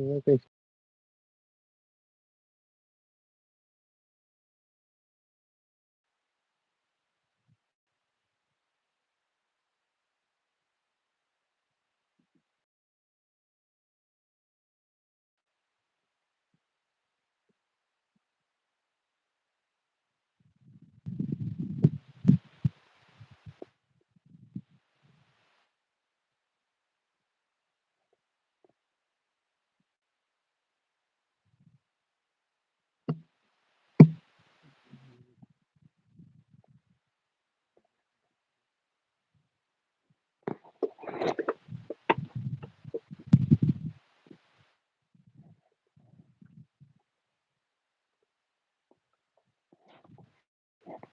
Gracias.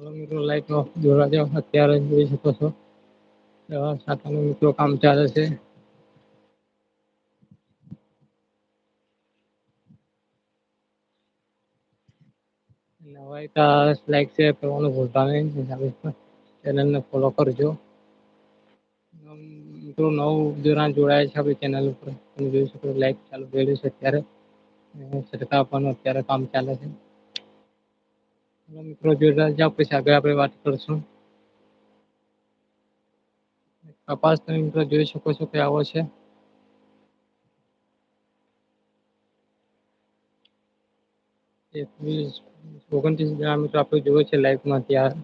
અલગ મિત્રો light નોફ જોરાજો અત્યારે જોઈ શકો છો હવે સાટાનું મિત્રો કામ ચાલે છે લવ આતા લાઈક શેર પર મને બોલતા નહીં ચેનલ ને ફોલો કરજો મિત્રો નો અપ દેરા જોરાયા છે હવે ચેનલ ઉપર તમે જોઈ શકો લાઈક ચાલુ રહેશે અત્યારે ને ચડતા આપણો અત્યારે કામ ચાલે છે મિત્રો જોડાઈ જાઓ પછી આગળ આપણે વાત કરશું કપાસ તમે મિત્રો જોઈ શકો છો કે આવો છે ઓગણત્રીસ જણા મિત્રો આપણે જોયો છે લાઈફમાં ત્યાં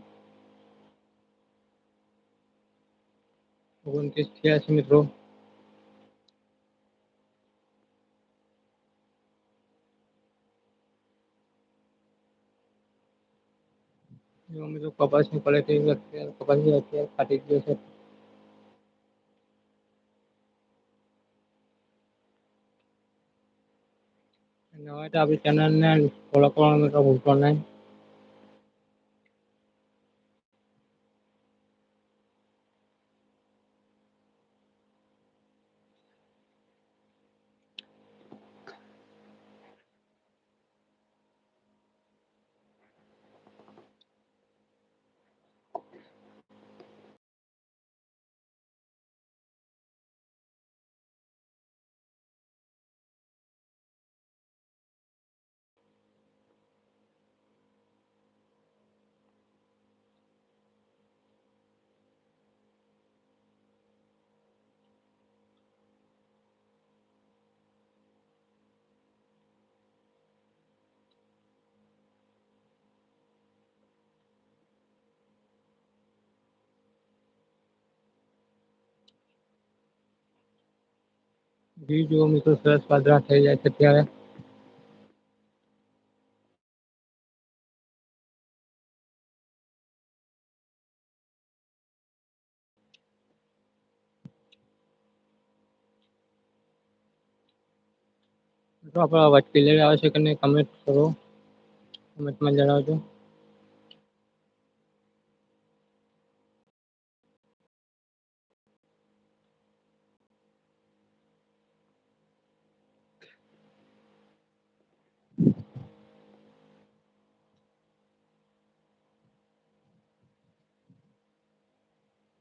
ઓગણત્રીસ થયા છે મિત્રો જો મિત્રો કપાસની ક્વોલિટી અત્યારે કપાસની અત્યારે ફાટી ગયો છે નવા તો આપણી ચેનલને ફોલો કરવાનું તો ભૂલશો નહીં जो मित्र सरस तो आप अवाज क्लियर आवश्यक ने कमेंट करो कमेंट में जनाजो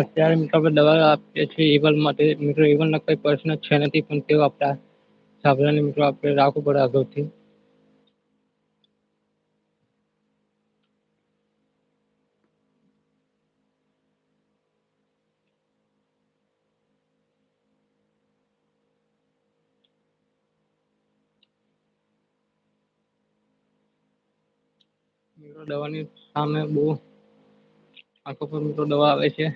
અત્યારે મિત્રો આપણે દવા આપીએ છીએ ઇવલ માટે મિત્રો ઇવલના કોઈ પ્રશ્ન છે નથી પણ તેઓ આપણા સાંભળાને મિત્રો આપણે રાખવું પડે અગાઉથી દવાની સામે બહુ આખો પર મિત્રો દવા આવે છે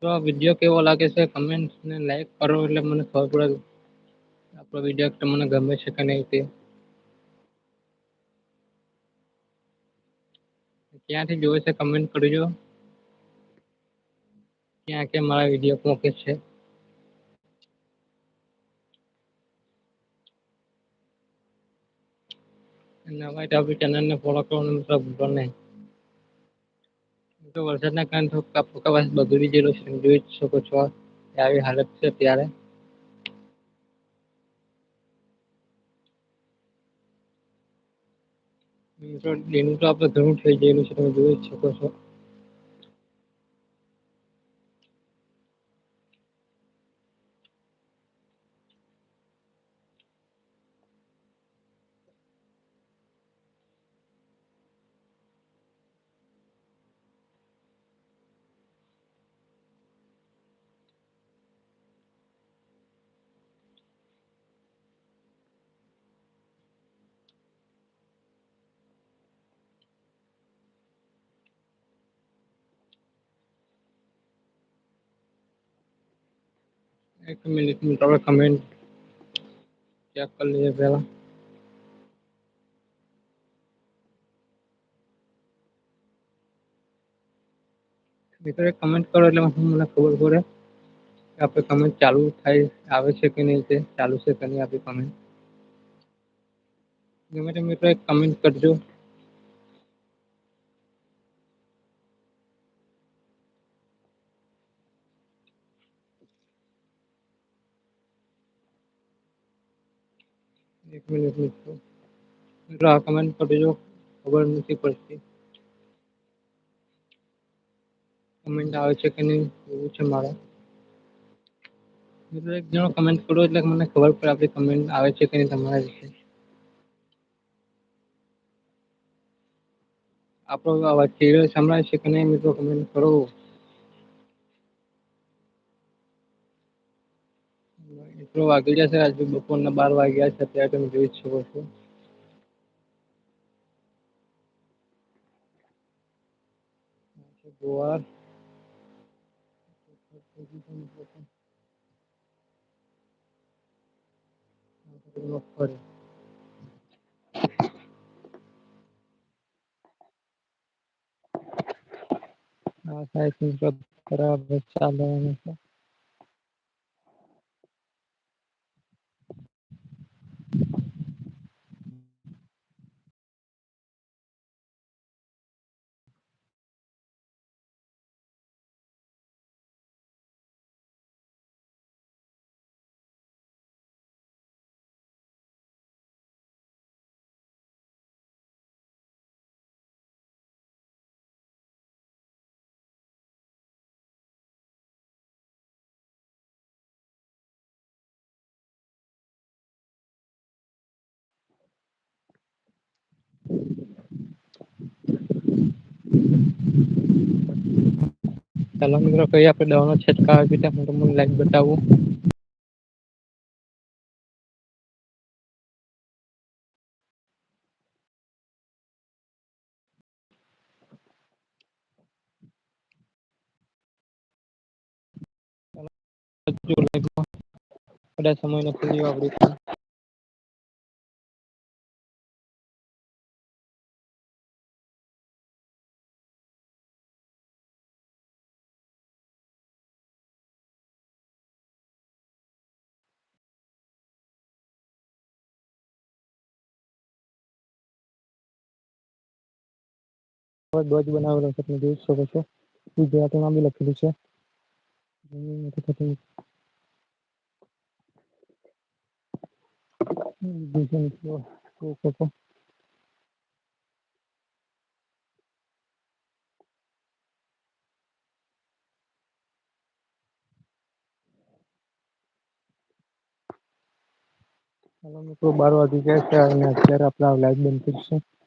મિત્રો આ વિડીયો કેવો લાગે છે કમેન્ટ ને લાઈક કરો એટલે મને ખબર પડે આપણો વિડીયો તમને ગમે છે કે નહીં તે ક્યાંથી જોવે છે કમેન્ટ કરજો ક્યાં કે મારા વિડીયો પહોંચે છે નવા આપણી ચેનલને ફોલો કરવાનું મતલબ ભૂલો નહીં તો વરસાદના કારણે થોડુંક કપાસ બગડી ગયેલો છે જોઈ શકો છો આવી હાલત છે ત્યારે મિત્રો ડેનું તો આપણે ઘણું થઈ ગયેલું છે તમે જોઈ શકો છો एक मिनट मिनट और कमेंट चेक कर लीजिए पहला ভিতরে কমেন্ট করে એટલે મને ખબર પડે કે આપણે કમેન્ટ ચાલુ થાય આવે છે કે નહીં તે ચાલુ છે કે નહીં આપણી કમેન્ટ ગમે તે મિત્રો એક કમેન્ટ કરજો કમેન્ટ કરજો ખબર નથી પડતી કમેન્ટ આવે છે કે નહીં એવું છે મારે મિત્રો એક જણો કમેન્ટ કરો એટલે મને ખબર પડે આપણી કમેન્ટ આવે છે કે નહીં તમારા વિશે આપણો અવાજ ચેડો સંભળાય છે કે નહીં મિત્રો કમેન્ટ કરો છોકરો વાગડ્યા છે આજે બપોરના બાર વાગ્યા છે અત્યારે તમે જોઈ શકો છો ગોવાર મગફળી આ સાયકલ ખરાબ ચાલવાનું છે ચાલો મિત્રો કઈ આપણે દવાનો છંટકાવ આપી ત્યાં હું તમને લાઈવ બતાવું બધા સમય નથી આપણી ध्वज बनाए तुम जो सको गुजरात नाम भी लखेलू हेलो तो मित्रों बार वगे गए अत्य अपना लाइव बनती है